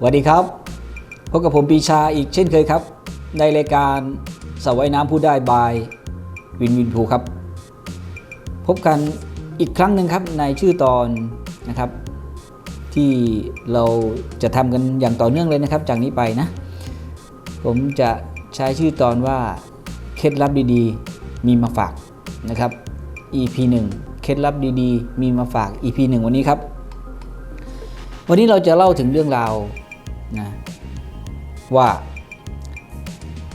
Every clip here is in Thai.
สวัสดีครับ พบกับผมปีชาอีกเช่นเคยครับ ในรายการสวายน้ำผู้ได้บายวินวินพูครับ พบกันอีกครั้งหนึ่งครับในชื่อตอนนะครับ ที่เราจะทำกันอย่างต่อเนื่องเลยนะครับ จากนี้ไปนะ ผมจะใช้ชื่อตอนว่าเคล็ดลับดีๆ มีมาฝากนะครับ EP 1 เคล็ดลับดีๆ มีมาฝาก EP 1 วันนี้ครับ วันนี้เราจะเล่าถึงเรื่องราว นะว่า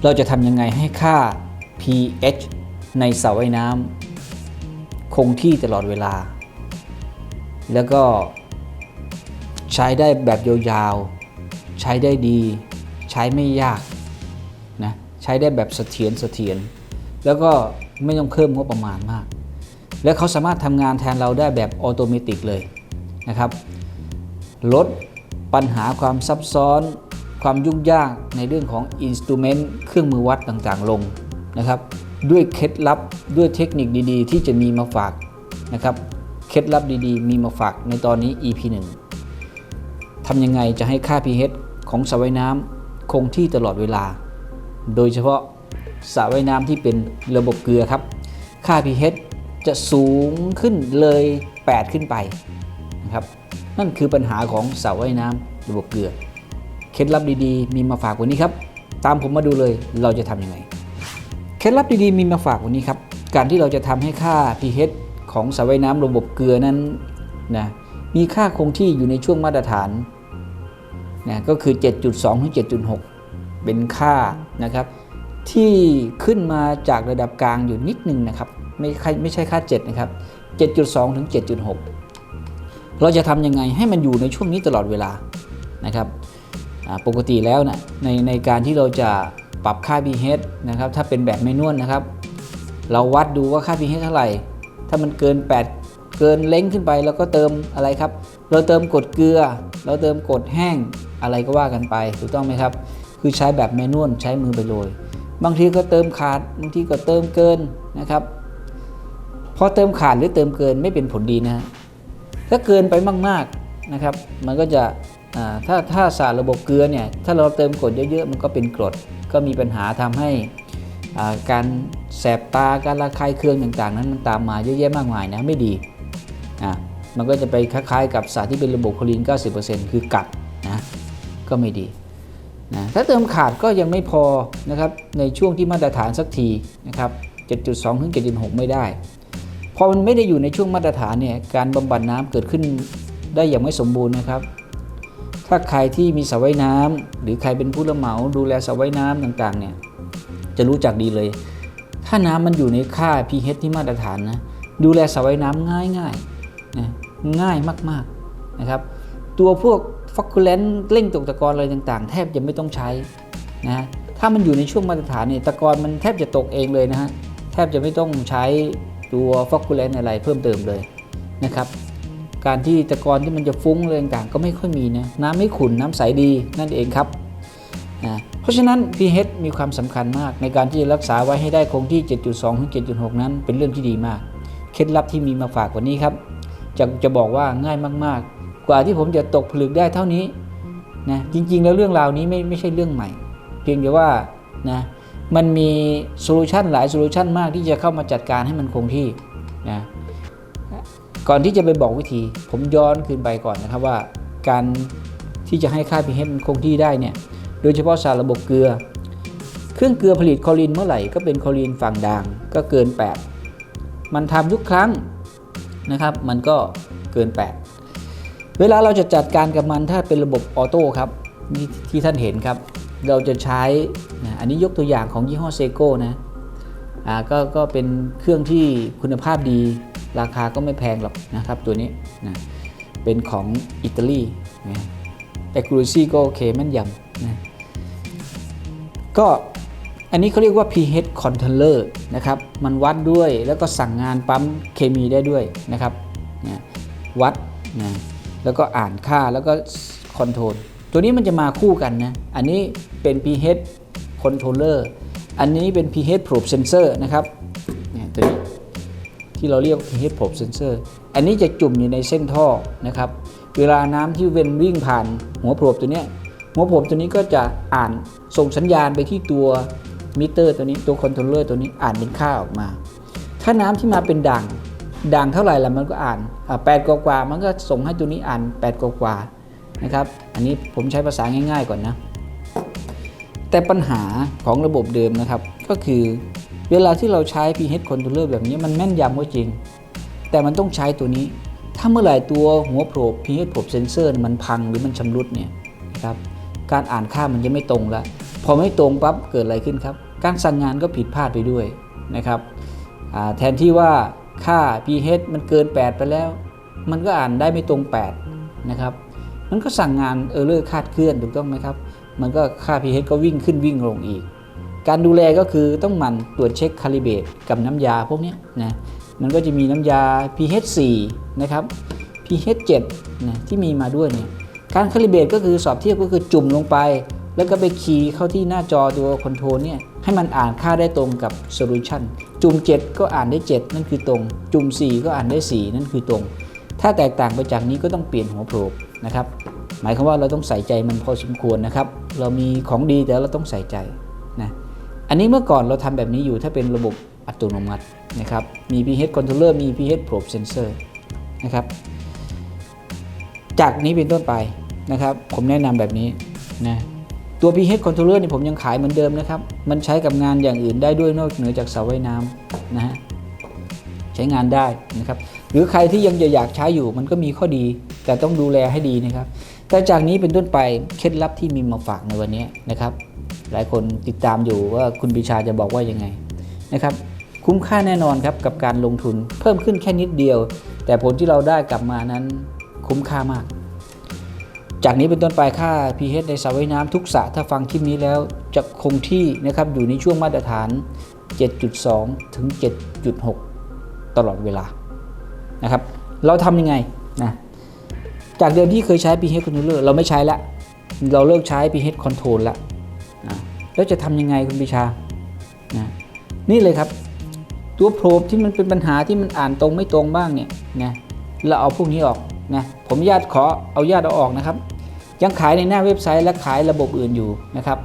เราจะทำยังไงให้ค่า pH ในสระว่ายน้ำคงที่ตลอดเวลา แล้วก็ใช้ได้แบบยาวๆ ใช้ได้ดี ใช้ไม่ยากนะใช้ได้แบบเสถียรเสถียรแล้วก็ไม่ต้องเพิ่มงบประมาณมาก และเขาสามารถทำงานแทนเราได้แบบออโตเมติกเลยนะครับลด ปัญหาความซับซ้อน ความยุ่งยากในเรื่องของอินสตูเมนต์เครื่องมือวัดต่างๆลงนะครับ ด้วยเคล็ดลับด้วยเทคนิคดีๆ ที่จะมีมาฝากนะครับเคล็ดลับดีๆ มีมาฝากในตอนนี้ EP 1ทำยังไงจะให้ค่า pH ของสระว่ายน้ำคงที่ตลอดเวลา โดยเฉพาะสระว่ายน้ำที่เป็นระบบเกลือครับ ค่า pH จะสูงขึ้นเลย 8 ขึ้นไปนะครับ นั่นคือปัญหาของสระว่ายน้ำระบบเกลือ เคล็ดลับดีๆ มีมาฝากวันนี้ครับ ตามผมมาดูเลยเราจะทำยังไง เคล็ดลับดีๆ มีมาฝากวันนี้ครับ การที่เราจะทำให้ค่า pH ของสระว่ายน้ำระบบเกลือนั้นนะมีค่าคงที่อยู่ในช่วงมาตรฐานนะก็คือ 7.2 ถึง 7.6 เป็นค่านะครับ ที่ขึ้นมาจากระดับกลางอยู่นิดนึงนะครับ ไม่ใช่ไม่ใช่ค่า 7 นะครับ 7.2 ถึง 7.6 เราจะทำยังไงให้มันอยู่ในช่วงนี้ตลอดเวลานะครับปกติแล้วนะในในการที่เราจะปรับค่า pH นะครับถ้าเป็นแบบแมนนวลนะครับ เราวัดดูว่าค่า pH เท่าไหร่ ถ้ามันเกิน 8 เกินเล้งขึ้นไปแล้วก็เติมอะไรครับ เราเติมกรดเกลือ เราเติมกรดแห้งอะไรก็ว่ากันไปถูกต้องไหมครับ คือใช้แบบแมนนวลใช้มือไปเลยบางทีก็เติมขาดบางทีก็เติมเกินนะครับพอเติมขาดหรือเติมเกินไม่เป็นผลดีนะฮะ ถ้าเกินไปมากๆนะครับ มันก็จะถ้าถ้าสารระบบเกลือเนี่ยถ้าเราเติมกรดเยอะๆ มันก็เป็นกรดก็มีปัญหาทำให้การแสบตาการระคายเคืองต่างๆ นั้นมันตามมาเยอะแยะมากมายนะไม่ดีอะมันก็จะไปคล้ายๆ กับสารที่เป็นระบบโคลีน 90%คือกัดนะก็ไม่ดีนะถ้าเติมขาดก็ยังไม่พอนะครับในช่วงที่มาตรฐานสักทีนะครับ 7.2 ถึง 7.6 ไม่ได้ พอมันไม่ได้อยู่ในช่วงมาตรฐานเนี่ยการบำบัดน้ำเกิดขึ้นได้อย่างไม่สมบูรณ์นะครับ ถ้าใครที่มีสระว่ายน้ำหรือใครเป็นผู้รับเหมาดูแลสระว่ายน้ำต่างๆเนี่ยจะรู้จักดีเลย ถ้าน้ำมันอยู่ในค่า pH ที่มาตรฐานนะดูแลสระว่ายน้ำง่ายง่ายๆนะง่ายมากๆนะครับ ตัวพวกฟอกคูเลนเร่งตกตะกอนอะไรต่างๆ แทบจะไม่ต้องใช้นะถ้ามันอยู่ในช่วงมาตรฐานเนี่ยตะกอนมันแทบจะตกเองเลยนะฮะแทบจะไม่ต้องใช้ ตัวฟอกคูเลนอะไรเพิ่มเติมเลยนะครับ การที่ตะกอนที่มันจะฟุ้งอะไรต่างๆก็ไม่ค่อยมีนะน้ำไม่ขุ่นน้ำใสดีนั่นเองครับนะเพราะฉะนั้น pH มีความสำคัญมากในการที่จะรักษาไว้ให้ได้คงที่ 7.2ถึง7.6 นั้นเป็นเรื่องที่ดีมาก เคล็ดลับที่มีมาฝากวันนี้ครับ จะจะบอกว่าง่ายมากๆ กว่าที่ผมจะตกผลึกได้เท่านี้นะจริงๆ แล้วเรื่องราวนี้ไม่ไม่ใช่เรื่องใหม่ เพียงแต่ว่านะ มันมีโซลูชันหลายโซลูชันมากที่จะเข้ามาจัดการให้มันคงที่นะก่อนที่จะไปบอกวิธี ผมย้อนคืนไปก่อนนะครับว่า การที่จะให้ค่า pH มันคงที่ได้เนี่ยโดยเฉพาะสารระบบเกลือ เครื่องเกลือผลิตคลอรีนเมื่อไหร่ก็เป็นคลอรีนฝั่งด่างก็เกิน 8 มันทำทุกครั้งนะครับมันก็เกิน 8 เวลาเราจะจัดการกับมันถ้าเป็นระบบออโต้ครับที่ที่ท่านเห็นครับ เราจะใช้นะอันนี้ยกตัวอย่างของยี่ห้อเซโก้นะอ่าก็ก็เป็นเครื่องที่คุณภาพดี ราคาก็ไม่แพงหรอกนะครับตัวนี้นะเป็นของอิตาลีนะ accuracy ก็โอเคแม่นยำนะก็อันนี้เขาเรียกว่า pH controller นะครับ มันวัดด้วยแล้วก็สั่งงานปั๊มเคมีได้ด้วยนะครับนะวัดนะแล้วก็อ่านค่าแล้วก็คอนโทรล ตัวนี้มันจะมาคู่กันนะ อันนี้เป็น pH controller อันนี้เป็น pH probe sensor นะครับเนี่ยตัวนี้ที่เราเรียก pH probe sensor อันนี้จะจุ่มอยู่ในเส้นท่อนะครับ เวลาน้ำที่เวนวิ่งผ่านหัวโพรบตัวนี้หัวผมตัวนี้ก็จะอ่านส่งสัญญาณไปที่ตัวมิเตอร์ตัวนี้ตัวคอนโทรลเลอร์ตัวนี้อ่านเป็นค่าออกมา ถ้าน้ำที่มาเป็นด่างด่างเท่าไหร่ละมันก็อ่านอ่าแปดกว่ามันก็ส่งให้ตัวนี้อ่านแปดกว่า นะครับอันนี้ผมใช้ภาษาง่าย ๆก่อนนะ แต่ปัญหาของระบบเดิมนะครับ ก็คือเวลาที่เราใช้ pH controller แบบนี้มันแม่นยำก็จริง แต่มันต้องใช้ตัวนี้ ถ้าเมื่อไหร่ตัวหัวโผล่ pH โผล่เซนเซอร์มันพังหรือมันชำรุดเนี่ยนะครับการอ่านค่ามันจะไม่ตรงล้วพอไม่ตรงปั๊บเกิดอะไรขึ้นครับ การสั่งงานก็ผิดพลาดไปด้วยนะครับแทนที่ว่าค่า pH มันเกิน 8 ไปแล้ว มันก็อ่านได้ไม่ตรง 8 นะครับ มันก็สั่งงานเออร์เลอร์คาดเคลื่อนถูกต้องไหมครับ มันก็ค่า pH ก็วิ่งขึ้นวิ่งลงอีก การดูแลก็คือต้องหมั่นตรวจเช็คคาลิเบตกับน้ำยาพวกนี้นะมันก็จะมีน้ำยา pH 4นะครับ pH 7นะที่มีมาด้วยเนี่ยการคาลิเบตก็คือสอบเทียบก็คือจุ่มลงไป แล้วก็ไปคีย์เข้าที่หน้าจอตัวคอนโทรลเนี่ยให้มันอ่านค่าได้ตรงกับโซลูชันจุ่ม 7 ก็อ่านได้ 7 นั่นคือตรง จุ่ม 4 ก็อ่านได้ 4 นั่นคือตรง ถ้าแตกต่างไปจากนี้ก็ต้องเปลี่ยนหัวโปรบ นะครับ หมายความว่าเราต้องใส่ใจมันพอสมควรนะครับ เรามีของดีแต่เราต้องใส่ใจนะอันนี้เมื่อก่อนเราทำแบบนี้อยู่ถ้าเป็นระบบอัตโนมัตินะครับ มี pH controller มี pH probe sensor นะครับ จากนี้เป็นต้นไปนะครับ ผมแนะนำแบบนี้นะตัว pH controller นี่ผมยังขายเหมือนเดิมนะครับ มันใช้กับงานอย่างอื่นได้ด้วยนอกเหนือจากเสาไว่ายน้ำนะฮะ ใช้งานได้นะครับ หรือใครที่ยังอยากใช้อยู่มันก็มีข้อดี แต่ต้องดูแลให้ดีนะครับ แต่จากนี้เป็นต้นไปเคล็ดลับที่มีมาฝากในวันนี้นะครับ หลายคนติดตามอยู่ว่าคุณปิชาจะบอกว่ายังไงนะครับ คุ้มค่าแน่นอนครับกับการลงทุนเพิ่มขึ้นแค่นิดเดียว แต่ผลที่เราได้กลับมานั้นคุ้มค่ามาก จากนี้เป็นต้นไปค่า pH ในสระว่ายน้ำทุกสระถ้าฟังคลิปนี้แล้วจะคงที่นะครับอยู่ในช่วงมาตรฐาน 7.2 ถึง 7.6 ตลอดเวลา นะครับ เราทำยังไงนะจากเดิมที่เคยใช้ pH controller เราไม่ใช้ละเราเลิกใช้ pH control ละนะแล้วจะทำยังไงคุณปิชานะนี่เลยครับ ตัวโพรบที่มันเป็นปัญหาที่มันอ่านตรงไม่ตรงบ้างเนี่ยนะเราเอาพวกนี้ออกนะผมญาติขอเอาญาติเอาออกนะครับ ยังขายในหน้าเว็บไซต์และขายระบบอื่นอยู่นะครับ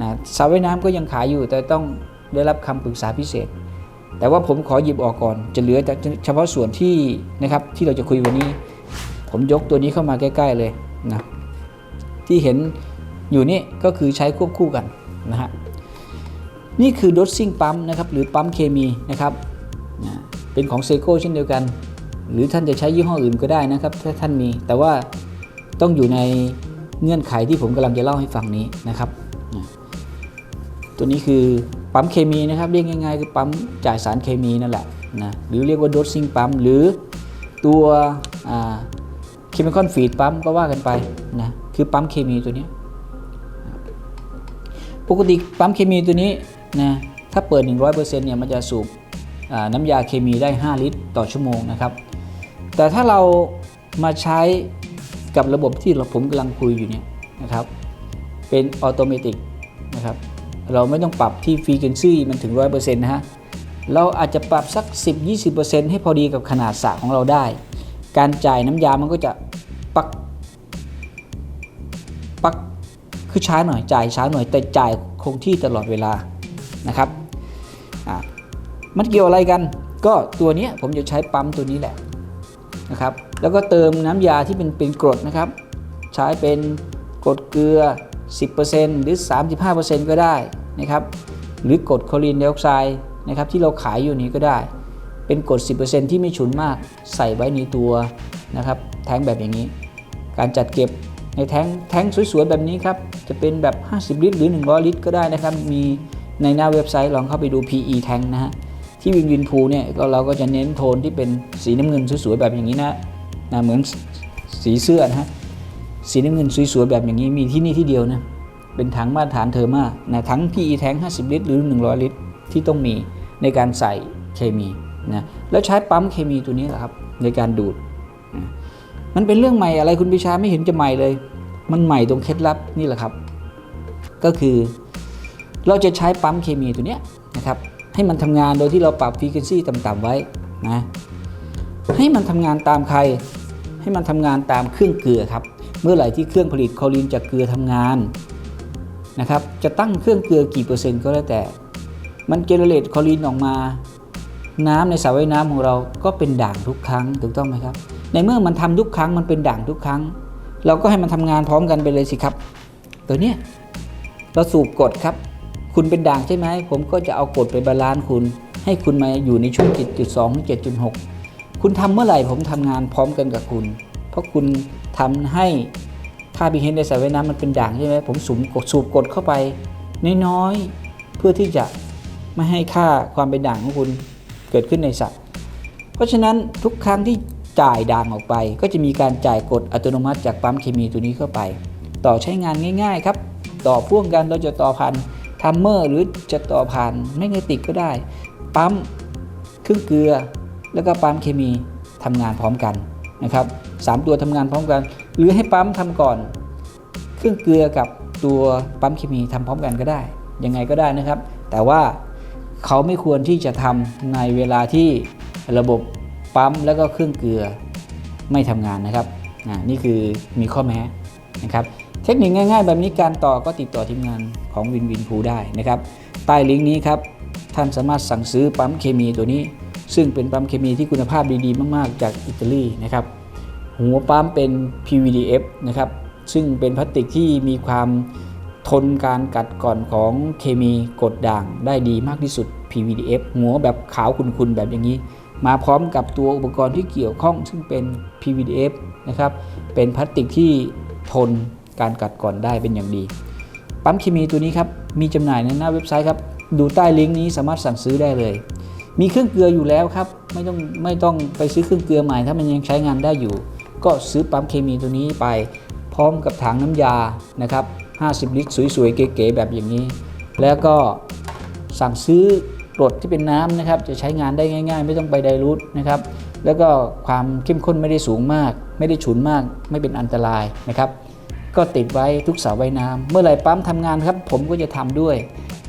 นะสระว่ายน้ำก็ยังขายอยู่แต่ต้องได้รับคำปรึกษาพิเศษ แต่ว่าผมขอหยิบออกก่อน จะเหลือแต่เฉพาะส่วนที่นะครับที่เราจะคุยวันนี้ ผมยกตัวนี้เข้ามาใกล้ ๆเลยนะที่เห็นอยู่นี่ก็คือใช้ควบคู่กันนะฮะนี่คือด o ซิ่งปั๊มนะครับหรือปั๊มเคมีนะครับนะเป็นของเซโก้เช่นเดียวกัน หรือท่านจะใช้ยี่ห้ออื่นก็ได้นะครับถ้าท่านมี แต่ว่าต้องอยู่ในเงื่อนไขที่ผมกำลังจะเล่าให้ฟังนี้นะครับนะตัวนี้คือ ปั๊มเคมีนะครับเรียกง่ายๆ คือปั๊มจ่ายสารเคมีนั่นแหละนะหรือเรียกว่าด o ซิ่งปั๊มหรือตัวเคมีคอนฟีดปั๊มก็ว่ากันไปนะคือปั๊มเคมีตัวนี้ ปกติปั๊มเคมีตัวนี้นะถ้าเปิด 100%เนี่ยมันจะสูบน้ำยาเคมีได้ 5 ลิตรต่อชั่วโมงนะครับ แต่ถ้าเรามาใช้กับระบบที่เราผมกำลังคุยอยู่เนี่ยนะครับ เป็นออโตเมติกนะครับ เราไม่ต้องปรับที่ฟรีเคนซี่มันถึง 100%นะฮะ เราอาจจะปรับสัก 10-20%ให้พอดีกับขนาดสระของเราได้ การจ่ายน้ำยามันก็จะปักปักคือช้าหน่อยจ่ายช้าหน่อยแต่จ่ายคงที่ตลอดเวลานะครับอะมันเกี่ยวอะไรกัน ก็ตัวนี้ผมจะใช้ปั๊มตัวนี้แหละนะครับ แล้วก็เติมน้ำยาที่เป็นเป็นกรดนะครับ ใช้เป็นกรดเกลือ 10%หรือ 35%ก็ได้นะครับ หรือกรดคลอรีนไดออกไซด์นะครับที่เราขายอยู่นี้ก็ได้ เป็นกรด 10%ที่ไม่ฉุนมากใส่ไว้ในตัวนะครับแท้งแบบอย่างนี้ การจัดเก็บในแท้งแท้งสวยๆแบบนี้ครับ จะเป็นแบบ 50 ลิตร หรือ 100 ลิตร ก็ได้นะครับ มีในหน้าเว็บไซต์ลองเข้าไปดู PE แท้งนะฮะที่วินวินพูเนี่ยก็เราก็จะเน้นโทนที่เป็นสีน้ำเงินสวยๆแบบอย่างนี้นะนะเหมือนสีเสื้อนะฮะ สีน้ำเงินสวยๆแบบอย่างนี้มีที่นี่ที่เดียวนะเป็นถังมาตรฐานเทอร์มานะถัง PE แท้ง 50 ลิตร หรือ 100 ลิตร ที่ต้องมีในการใส่เคมีนะแล้วใช้ปั๊มเคมีตัวนี้แหละครับในการดูดนะมันเป็นเรื่องใหม่อะไรคุณปิชาไม่เห็นจะใหม่เลย มันใหม่ตรงเคล็ดลับนี่แหละครับ ก็คือเราจะใช้ปั๊มเคมีตัวนี้นะครับให้มันทำงานโดยที่เราปรับฟรีเควนซีต่ำๆไว้นะให้มันทำงานตามใคร ให้มันทำงานตามเครื่องเกลือครับ เมื่อไหร่ที่เครื่องผลิตคอรีนจากเกลือทำงานนะครับจะตั้งเครื่องเกลือกี่เปอร์เซ็นต์ก็แล้วแต่ มันเจเนเรตคอรีนออกมา น้ำในสระว่ายน้ำของเราก็เป็นด่างทุกครั้งถูกต้องไหมครับ ในเมื่อมันทำทุกครั้งมันเป็นด่างทุกครั้ง เราก็ให้มันทำงานพร้อมกันไปเลยสิครับ ตัวเนี้ยเราสูบกดครับ คุณเป็นด่างใช่ไหมผมก็จะเอากดไปบาลานซ์คุณ ให้คุณมาอยู่ในช่วง7.2ถึง7.6 คุณทำเมื่อไหร่ผมทำงานพร้อมกันกับคุณ เพราะคุณทำให้ค่า pH ในสระว่ายน้ำมันเป็นด่างใช่ไหมผมสูบกดสูบกดเข้าไปน้อยๆเพื่อที่จะไม่ให้ค่าความเป็นด่างของคุณเกิดขึ้นในสัตว์เพราะฉะนั้นทุกครั้งที่จ่ายด่างออกไป ก็จะมีการจ่ายกดอัตโนมัติจากปั๊มเคมีตัวนี้เข้าไป ต่อใช้งานง่าย ๆ ครับ ต่อพ่วงกันเราจะต่อผ่านทัมเมอร์หรือจะต่อผ่านแมกเนติกก็ได้ ปั๊มเครื่องเกลือ แล้วก็ปั๊มเคมีทำงานพร้อมกัน นะครับสามตัวทำงานพร้อมกัน หรือให้ปั๊มทำก่อน เครื่องเกลือกับตัวปั๊มเคมีทำพร้อมกันก็ได้ ยังไงก็ได้นะครับ แต่ว่าเขาไม่ควรที่จะทำในเวลาที่ระบบปั๊มแล้วก็เครื่องเกลือไม่ทำงานนะครับนี่คือมีข้อแม้นะครับเทคนิคง่ายๆ แบบนี้การต่อก็ติดต่อทีมงานของวินวินพูได้นะครับ ใต้ลิงก์นี้ครับ ท่านสามารถสั่งซื้อปั๊มเคมีตัวนี้ ซึ่งเป็นปั๊มเคมีที่คุณภาพดีๆ มากๆ จากอิตาลีนะครับหัวปั๊มเป็น PVDF นะครับซึ่งเป็นพลาสติกที่มีความทนการกัดก่อนของเคมีกดด่างได้ดีมากที่สุด PVDF หัวแบบขาวคุณๆแบบอย่างนี้ มาพร้อมกับตัวอุปกรณ์ที่เกี่ยวข้องซึ่งเป็น PVDF นะครับเป็นพลาสติกที่ทนการกัดก่อนได้เป็นอย่างดี ปั๊มเคมีตัวนี้ครับมีจำหน่ายในหน้าเว็บไซต์ครับดูใต้ลิงก์นี้สามารถสั่งซื้อได้เลย มีเครื่องเกลืออยู่แล้วครับ ไม่ต้องไม่ต้องไปซื้อเครื่องเกลือใหม่ ถ้ามันยังใช้งานได้อยู่ ก็ซื้อปั๊มเคมีตัวนี้ไป พร้อมกับถังน้ำยานะครับ 50 ลิตรสวยๆ เก๋ๆแบบอย่างนี้ แล้วก็สั่งซื้อกรดที่เป็นน้ำนะครับ จะใช้งานได้ง่าย ๆ ไม่ต้องไปไดรูทนะครับ แล้วก็ความเข้มข้นไม่ได้สูงมาก ไม่ได้ฉุนมาก ไม่เป็นอันตรายนะครับ ก็ติดไว้ทุกเสาไว่ายน้ำเมื่อไหร่ปั๊มทำงานครับ ผมก็จะทำด้วย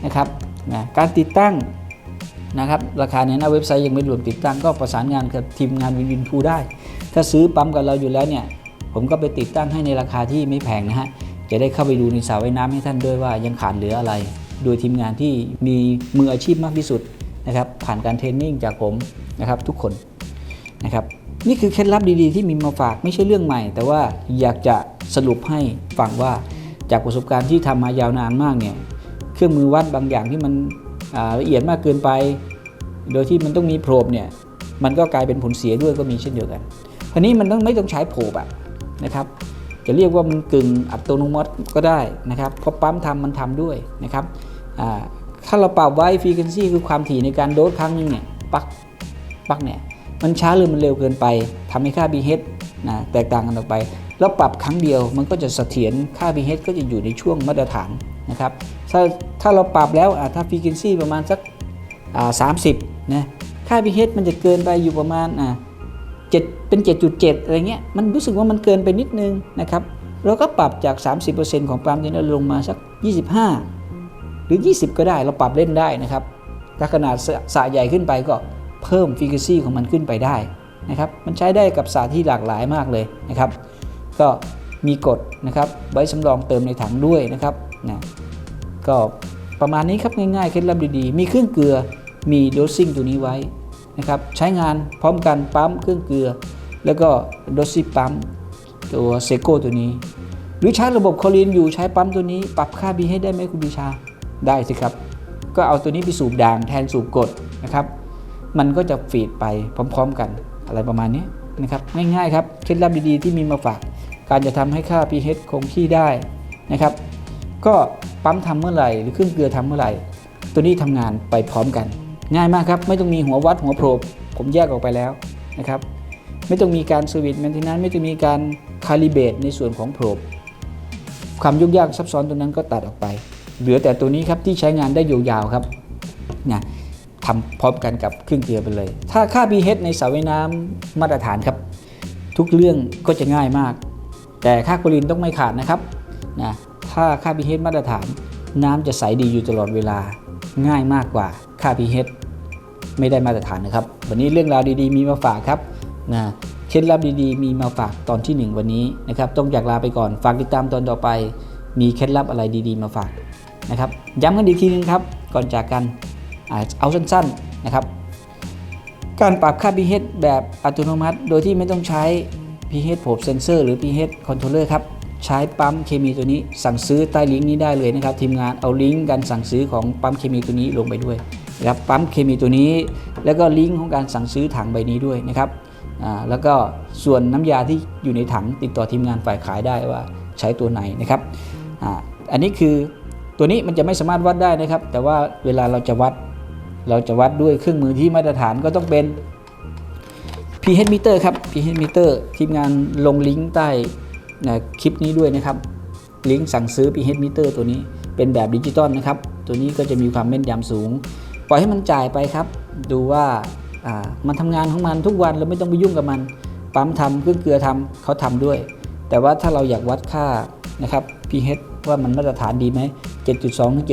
นะครับนะการติดตั้ง นะครับราคาในหน้าเว็บไซต์ยังไม่รวมติดตั้งก็ประสานงานกับทีมงานวินวินพูได้ ถ้าซื้อปั๊มกับเราอยู่แล้วเนี่ยผมก็ไปติดตั้งให้ในราคาที่ไม่แพงนะฮะจะได้เข้าไปดูในสระว่ายน้ำให้ท่านด้วยว่ายังขาดเหลืออะไร โดยทีมงานที่มีมืออาชีพมากที่สุดนะครับผ่านการเทรนนิ่งจากผมนะครับทุกคนนะครับนี่คือเคล็ดลับดีๆที่มีมาฝากไม่ใช่เรื่องใหม่ แต่ว่าอยากจะสรุปให้ฟังว่าจากประสบการณ์ที่ทำมายาวนานมากเนี่ยเครื่องมือวัดบางอย่างที่มัน ละเอียดมากเกินไป โดยที่มันต้องมีโพรบเนี่ยมันก็กลายเป็นผลเสียด้วยก็มีเช่นเดียวกันทีนี้มันต้องไม่ต้องใช้โพรบอะนะครับจะเรียกว่ามันกึ่งอัตโนมัติก็ได้นะครับเพราะปั๊มทำมันทำด้วยนะครับถ้าเราปรับไว้ฟรีเควนซีคือความถี่ในการโดสครั้งนึงเนี่ยปักปักเนี่ยมันช้าหรือมันเร็วเกินไปทำให้ค่า pH นะแตกต่างกันออกไป แล้วปรับครั้งเดียวมันก็จะเสถียรค่า pH ก็จะอยู่ในช่วงมาตรฐานนะครับ ถ้าถ้าเราปรับแล้วอะถ้า frequency ประมาณสักอ่า30นะค่า pH มันจะเกินไปอยู่ประมาณอ่า7เป็น 7.7 อะไรเงี้ยมันรู้สึกว่ามันเกินไปนิดนึงนะครับเราก็ปรับจาก 30%ของปั๊มที่เราลงมาสัก 25 หรือ 20 ก็ได้เราปรับเล่นได้นะครับถ้าขนาดสสระใหญ่ขึ้นไปก็เพิ่มฟิกซี่ของมันขึ้นไปได้นะครับมันใช้ได้กับสระที่หลากหลายมากเลยนะครับ ก็มีกฎนะครับไว้สำรองเติมในถังด้วยนะครับนะ ก็ประมาณนี้ครับง่ายๆเคล็ดลับดีๆ มีเครื่องเกลือมีโดสซิ่งตัวนี้ไว้นะครับใช้งานพร้อมกันปั๊มเครื่องเกลือ แล้วก็โดสซิ่ปั๊มตัวเซโก้ตัวนี้ หรือใช้ระบบคอรีนอยู่ใช้ปั๊มตัวนี้ ปรับค่า B ให้ได้ไหมคุณบิชาได้สิครับ ก็เอาตัวนี้ไปสูบด่างแทนสูบกดนะครับ มันก็จะฟีดไปพร้อม ๆ กันอะไรประมาณนี้นะครับง่ายๆครับเคล็ดลับดีๆที่มีมาฝาก การจะทำให้ค่า pH คงที่ได้นะครับ ก็ปั๊มทำเมื่อไหร่หรือเครื่องเกลือทำเมื่อไหร่ ตัวนี้ทำงานไปพร้อมกัน ง่ายมากครับ ไม่ต้องมีหัววัดหัวโปรบผมแยกออกไปแล้วนะครับ ไม่ต้องมีการสวิตช์แมนเทนนั้นไม่ต้องมีการคาลิเบตในส่วนของโปรบความยุ่งยากซับซ้อนตัวนั้นก็ตัดออกไป เหลือแต่ตัวนี้ครับที่ใช้งานได้ยาวๆครับนะทำพร้อมกันกับเครื่องเกลือไปเลย ถ้าค่า pH ในสระว่ายน้ำมาตรฐานครับ ทุกเรื่องก็จะง่ายมาก แต่ค่าโคลีนต้องไม่ขาดนะครับนะ ถ้าค่า pH มาตรฐาน น้ำจะใสดีอยู่ตลอดเวลา ง่ายมากกว่าค่า pH ไม่ได้มาตรฐานนะครับ วันนี้เรื่องราวดีๆ มีมาฝากครับนะเคล็ดลับดีๆ มีมาฝากตอนทีหนึ่1 วันนี้นะครับ ต้องอยากลาไปก่อน ฝากติดตามตอนต่อไป มีเคล็ดลับอะไรดีๆ มาฝากนะครับ ย้ำกันอีกทีนึงครับ ก่อนจากกันอเอาสั้นๆนะครับ การปรับค่า pH แบบอัตโนมัติ โดยที่ไม่ต้องใช้ pH probe sensor หรือ pH controller ครับ ใช้ปั๊มเคมีตัวนี้สั่งซื้อใต้ลิงก์นี้ได้เลยนะครับทีมงานเอาลิงก์การสั่งซื้อของปั๊มเคมีตัวนี้ลงไปด้วยนะครับปั๊มเคมีตัวนี้ แล้วก็ลิงก์ของการสั่งซื้อถังใบนี้ด้วยนะครับอ่าแล้วก็ส่วนน้ำยาที่อยู่ในถังติดต่อทีมงานฝ่ายขายได้ว่าใช้ตัวไหนนะครับอ่าอันนี้คือตัวนี้มันจะไม่สามารถวัดได้นะครับ แต่ว่าเวลาเราจะวัดเราจะวัดด้วยเครื่องมือที่มาตรฐานก็ต้องเป็น pH meter ครับ pH meter ทีมงานลงลิงก์ใต้ คลิปนี้ด้วยนะครับลิงก์สั่งซื้อ pH meter ตัวนี้เป็นแบบดิจิตอลนะครับ ตัวนี้ก็จะมีความแม่นยำสูง ปล่อยให้มันจ่ายไปครับ ดูว่ามันทำงานของมันทุกวันเราไม่ต้องไปยุ่งกับมัน ปั๊มทำเครื่องเกลือทำเขาทำด้วย แต่ว่าถ้าเราอยากวัดค่านะครับ pH ว่ามันมาตรฐานดีไหม 7.2ถึง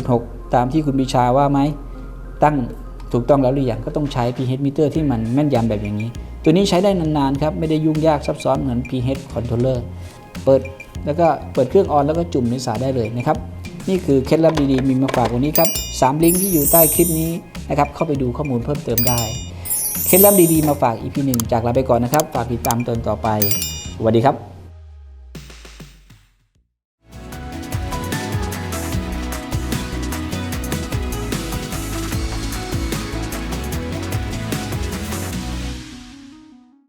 7.6ตามที่คุณบิชาว่าไหม ตั้ง ถูกต้องแล้วหรือยังก็ต้องใช้ pH meter ที่มันแม่นยำแบบอย่างนี้ ตัวนี้ใช้ได้นานๆครับ ไม่ได้ยุ่งยากซับซ้อนเหมือน pH controller เปิดแล้วก็เปิดเครื่องออนแล้วก็จุ่มในสาได้เลยนะครับ นี่คือเคล็ดลับดีๆ มีมาฝากวันนี้ครับสามลิงก์ที่อยู่ใต้คลิปนี้นะครับเข้าไปดูข้อมูลเพิ่มเติมได้ เคล็ดลับดีๆมาฝาก EP หนึ่งจากลาไปก่อนนะครับ ฝากติดตามตอนต่อไปสวัสดีครับ